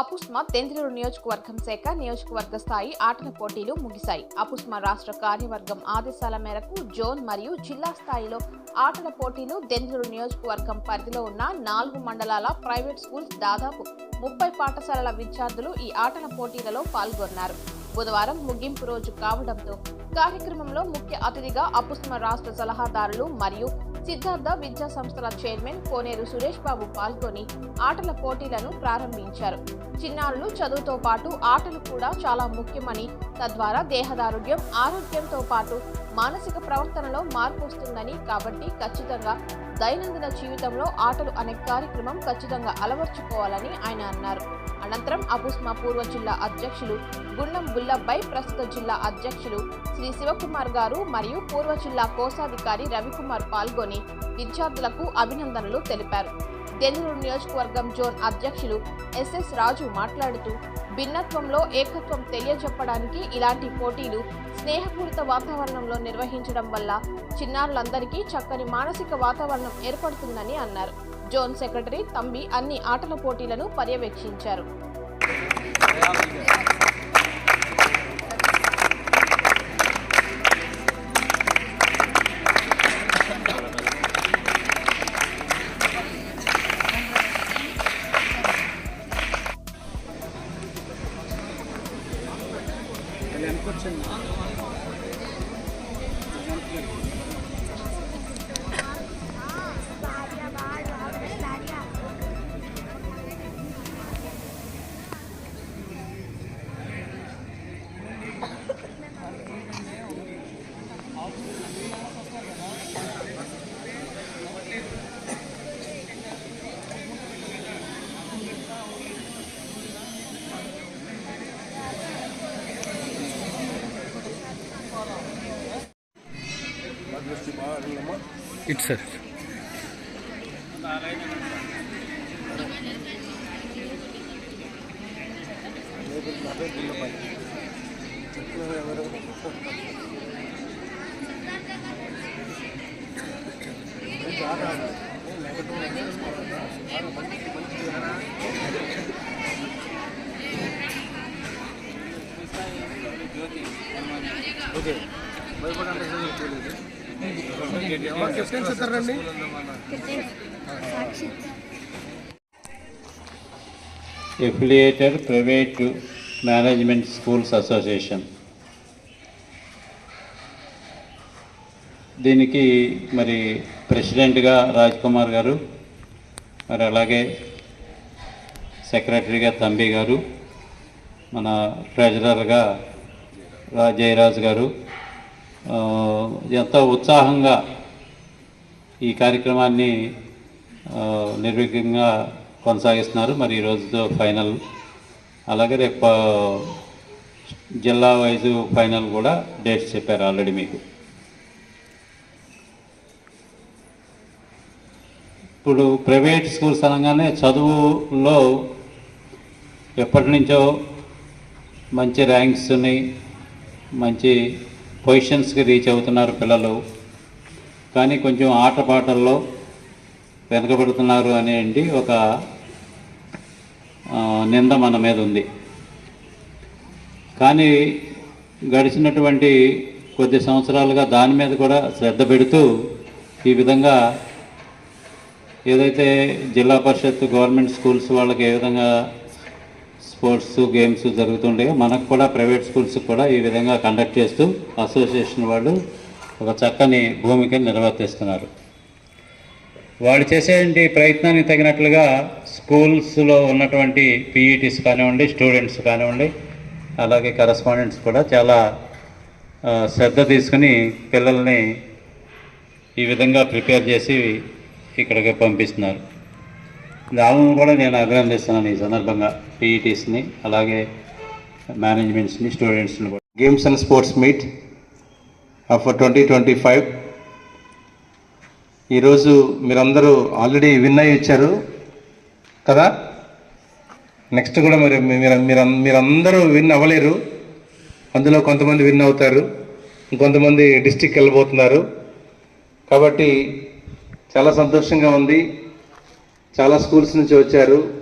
అపుస్మా తెంద్రూరు నియోజకవర్గం శాఖ నియోజకవర్గ స్థాయి ఆటల పోటీలు ముగిశాయి. అపుస్మా రాష్ట్ర కార్యవర్గం ఆదేశాల మేరకు జోన్ మరియు జిల్లా స్థాయిలో ఆటల పోటీలు దెందులూరు నియోజకవర్గం పరిధిలో ఉన్న నాలుగు మండలాల ప్రైవేట్ స్కూల్స్ దాదాపు ముప్పై పాఠశాలల విద్యార్థులు ఈ ఆటల పోటీలలో పాల్గొన్నారు. బుధవారం ముగింపు రోజు కావడంతో కార్యక్రమంలో ముఖ్య అతిథిగా అపుస్మ రాష్ట్ర సలహాదారులు మరియు సిద్ధార్థ విద్యా సంస్థల చైర్మన్ కోనేరు సురేష్ బాబు పాల్గొని ఆటల పోటీలను ప్రారంభించారు. చిన్నారులు చదువుతో పాటు ఆటలు కూడా చాలా ముఖ్యమని తద్వారా దేహదారోగ్యం ఆరోగ్యంతో పాటు మానసిక ప్రవర్తనలో మార్పు వస్తుందని కాబట్టి ఖచ్చితంగా దైనందిన జీవితంలో ఆటలు అనే కార్యక్రమం ఖచ్చితంగా అలవర్చుకోవాలని ఆయన అన్నారు. అనంతరం అపుస్మా పూర్వ జిల్లా అధ్యక్షులు గుండం బుల్లబ్బై ప్రస్తుత జిల్లా అధ్యక్షులు శ్రీ శివకుమార్ గారు మరియు పూర్వ జిల్లా కోశాధికారి రవికుమార్ పాల్గొని విద్యార్థులకు అభినందనలు తెలిపారు. దెందులూరు నియోజకవర్గం జోన్ అధ్యక్షులు ఎస్ఎస్ రాజు మాట్లాడుతూ భిన్నత్వంలో ఏకత్వం తెలియజెప్పడానికి ఇలాంటి పోటీలు స్నేహపూరిత వాతావరణంలో నిర్వహించడం వల్ల చిన్నారులందరికీ చక్కని మానసిక వాతావరణం ఏర్పడుతుందని అన్నారు. జోన్ సెక్రటరీ తంబి అన్ని ఆటల పోటీలను పర్యవేక్షించారు. ఇట్ సార్. కెప్టెన్స్ ఇస్తారండి affiliated private management schools దీనికి మరి ప్రెసిడెంట్గా రాజ్ కుమార్ గారు మరి అలాగే సెక్రటరీగా తంబి గారు మన ట్రెజరర్గా రా జయరాజ్ గారు ఎంత ఎంతో ఉత్సాహంగా ఈ కార్యక్రమాన్ని నిర్విఘ్నంగా కొనసాగిస్తున్నారు. మరి ఈ రోజుతో ఫైనల్. అలాగే రేపు జిల్లా వైజు ఫైనల్ కూడా డేట్స్ చెప్పారు ఆల్రెడీ మీకు. ఇప్పుడు ప్రైవేట్ స్కూల్స్ అనగానే చదువులో ఎప్పటి నుంచో మంచి ర్యాంక్స్ ఉన్నాయి. మంచి పొజిషన్స్కి రీచ్ అవుతున్నారు పిల్లలు. కానీ కొంచెం ఆటపాటల్లో వెనకబడుతున్నారు అనేది ఒక నింద మన మీద ఉంది. కానీ గడిచినటువంటి కొద్ది సంవత్సరాలుగా దాని మీద కూడా శ్రద్ధ పెడుతూ ఈ విధంగా ఏదైతే జిల్లా పరిషత్ గవర్నమెంట్ స్కూల్స్ వాళ్ళకి ఏ విధంగా స్పోర్ట్స్ గేమ్స్ జరుగుతుండగా మనకు కూడా ప్రైవేట్ స్కూల్స్ కూడా ఈ విధంగా కండక్ట్ చేస్తూ అసోసియేషన్ వాళ్ళు ఒక చక్కని భూమికని నిర్వర్తిస్తున్నారు. వాళ్ళు చేసేటువంటి ప్రయత్నానికి తగినట్లుగా స్కూల్స్లో ఉన్నటువంటి పీఈటీస్ కానివ్వండి స్టూడెంట్స్ కానివ్వండి అలాగే కరస్పాండెంట్స్ కూడా చాలా శ్రద్ధ తీసుకుని పిల్లల్ని ఈ విధంగా ప్రిపేర్ చేసి ఇక్కడికి పంపిస్తున్నారు. దానిని కూడా నేను అభినందిస్తున్నాను ఈ సందర్భంగా పీఈటీస్ని అలాగే మేనేజ్మెంట్స్ని స్టూడెంట్స్ని కూడా. Games and sports meet for twenty twenty five ఈరోజు మీరందరూ ఆల్రెడీ విన్ అయ్యి ఇచ్చారు కదా? నెక్స్ట్ కూడా మరి మీరు మీరు మీరందరూ విన్ అవ్వలేరు. అందులో కొంతమంది విన్ అవుతారు. ఇంకొంతమంది డిస్టిక్ వెళ్ళబోతున్నారు. కాబట్టి చాలా సంతోషంగా ఉంది. చాలా స్కూల్స్ నుంచి వచ్చారు.